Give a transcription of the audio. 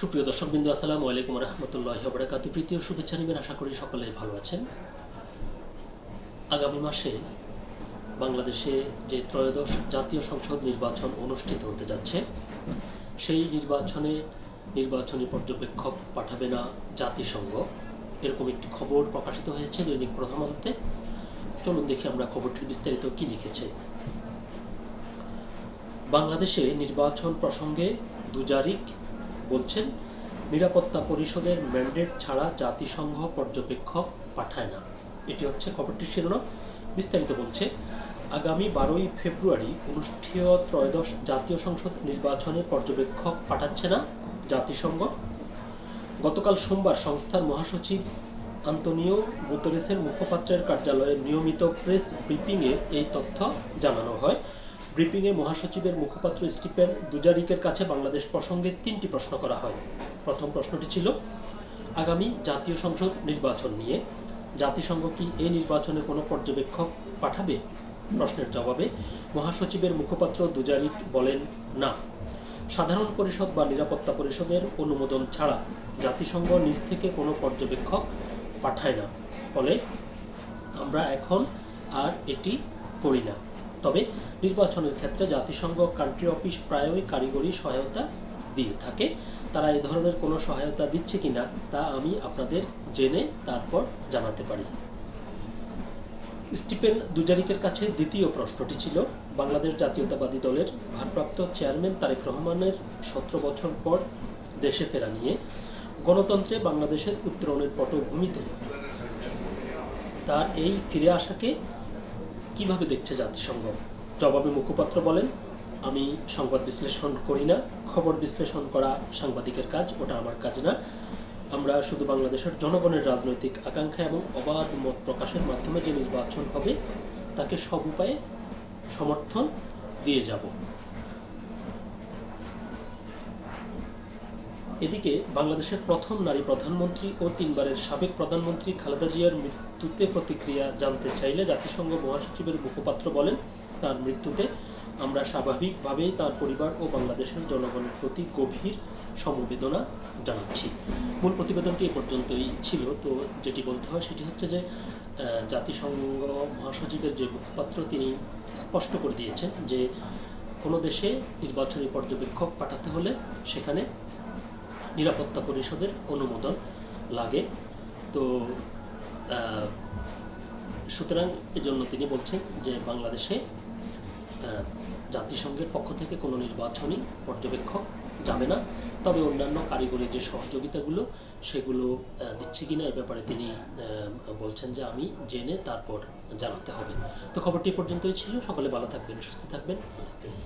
সুপ্রিয় দর্শকবৃন্দ, আসসালামু আলাইকুম রহমতুল্লাহ বরাকাতু প্রীতীয় শুভেচ্ছা নেবেন, আশা করি সকলে ভালো আছেন। আগামী মাসে বাংলাদেশে যে ত্রয়োদশ জাতীয় সংসদ নির্বাচন অনুষ্ঠিত হতে যাচ্ছে, সেই নির্বাচনে নির্বাচনী পর্যবেক্ষক পাঠাবে না জাতিসংঘ। এরকম একটি খবর প্রকাশিত হয়েছে দৈনিক প্রথম আলোতে চলুন দেখি আমরা খবরটির বিস্তারিত কি লিখেছে। বাংলাদেশে নির্বাচন প্রসঙ্গে দুজারিক বলছেন, নিরাপত্তা পরিষদের ম্যান্ডেট ছাড়া জাতিসংঘ পর্যবেক্ষক পাঠায় না। এটি হচ্ছে খবরটির শিরোনাম। বিস্তারিত বলছে, আগামী বারোই ফেব্রুয়ারি অনুষ্ঠেয় ত্রয়োদশ জাতীয় সংসদ নির্বাচনে পর্যবেক্ষক পাঠাচ্ছে না জাতিসংঘ। গতকাল সোমবার সংস্থার মহাসচিব আন্তনিও গুতরেসের মুখপাত্রের কার্যালয়ে নিয়মিত প্রেস ব্রিফিংয়ে এই তথ্য জানানো হয়। ব্রিফিংয়ে মহাসচিবের মুখপাত্র স্টিফেন দুজারিকের কাছে বাংলাদেশ প্রসঙ্গে তিনটি প্রশ্ন করা হয়। প্রথম প্রশ্নটি ছিল, আগামী জাতীয় সংসদ নির্বাচন নিয়ে জাতিসংঘ কি এই নির্বাচনে কোনো পর্যবেক্ষক পাঠাবে? প্রশ্নের জবাবে মহাসচিবের মুখপাত্র দুজারিক বলেন, না। সাধারণ পরিষদ বা নিরাপত্তা পরিষদের অনুমোদন ছাড়া জাতিসংঘ নিজ থেকে কোনো পর্যবেক্ষক পাঠায় না। ফলে আমরা এখন আর এটি করি না। তবে নির্বাচনের ক্ষেত্রে জাতিসংঘ কান্ট্রি অফিস প্রায়ই কারিগরি সহায়তা দিয়ে থাকে। তারা এই ধরনের কোনো সহায়তা দিচ্ছে কিনা তা আমি আপনাদের জেনে তারপর জানাতে পারি। স্টিফেন দুজারিকের কাছে দ্বিতীয় প্রশ্নটি ছিল, বাংলাদেশ জাতীয়তাবাদী দলের ভারপ্রাপ্ত চেয়ারম্যান তারেক রহমানের সতেরো বছর পর দেশে ফেরা নিয়ে গণতন্ত্রে বাংলাদেশের উত্তরণের পটভূমিতে। তার এই ফিরে আসাকে কীভাবে দেখছে জাতিসংঘ? জবাবে মুখপাত্র বলেন, আমি সংবাদ বিশ্লেষণ করি না, খবর বিশ্লেষণ করা সাংবাদিকের কাজ, ওটা আমার কাজ না। আমরা শুধু বাংলাদেশের জনগণের রাজনৈতিক আকাঙ্ক্ষা এবং অবাধ মত প্রকাশের মাধ্যমে যে নির্বাচন হবে, তাকে সব উপায়ে সমর্থন দিয়ে যাব। এদিকে বাংলাদেশের প্রথম নারী প্রধানমন্ত্রী ও তিনবারের সাবেক প্রধানমন্ত্রী খালেদা জিয়ার মৃত্যুতে প্রতিক্রিয়া জানতে চাইলে জাতিসংঘ মহাসচিবের মুখপাত্র বলেন, তার মৃত্যুতে আমরা স্বাভাবিকভাবেই তার পরিবার ও বাংলাদেশের জনগণের প্রতি গভীর সমবেদনা জানাচ্ছি। মূল প্রতিবেদনটি এ পর্যন্তই ছিল। তো যেটি বলতে হয় সেটি হচ্ছে যে জাতিসংঘ মহাসচিবের যে মুখপাত্র তিনি স্পষ্ট করে দিয়েছেন যে কোনো দেশে নির্বাচনী পর্যবেক্ষক পাঠাতে হলে সেখানে নিরাপত্তা পরিষদের অনুমোদন লাগে। তো সুতরাং এজন্য তিনি বলছেন যে বাংলাদেশে জাতিসংঘের পক্ষ থেকে কোনো নির্বাচনী পর্যবেক্ষক যাবে না। তবে অন্যান্য কারিগরি যে সহযোগিতাগুলো, সেগুলো দিচ্ছে কিনা এ ব্যাপারে তিনি বলছেন যে আমি জেনে তারপর জানাতে হবে। তো খবরটি পর্যন্তই ছিল। সকলে ভালো থাকবেন, সুস্থ থাকবেন। আল্লাহ হাফেজ।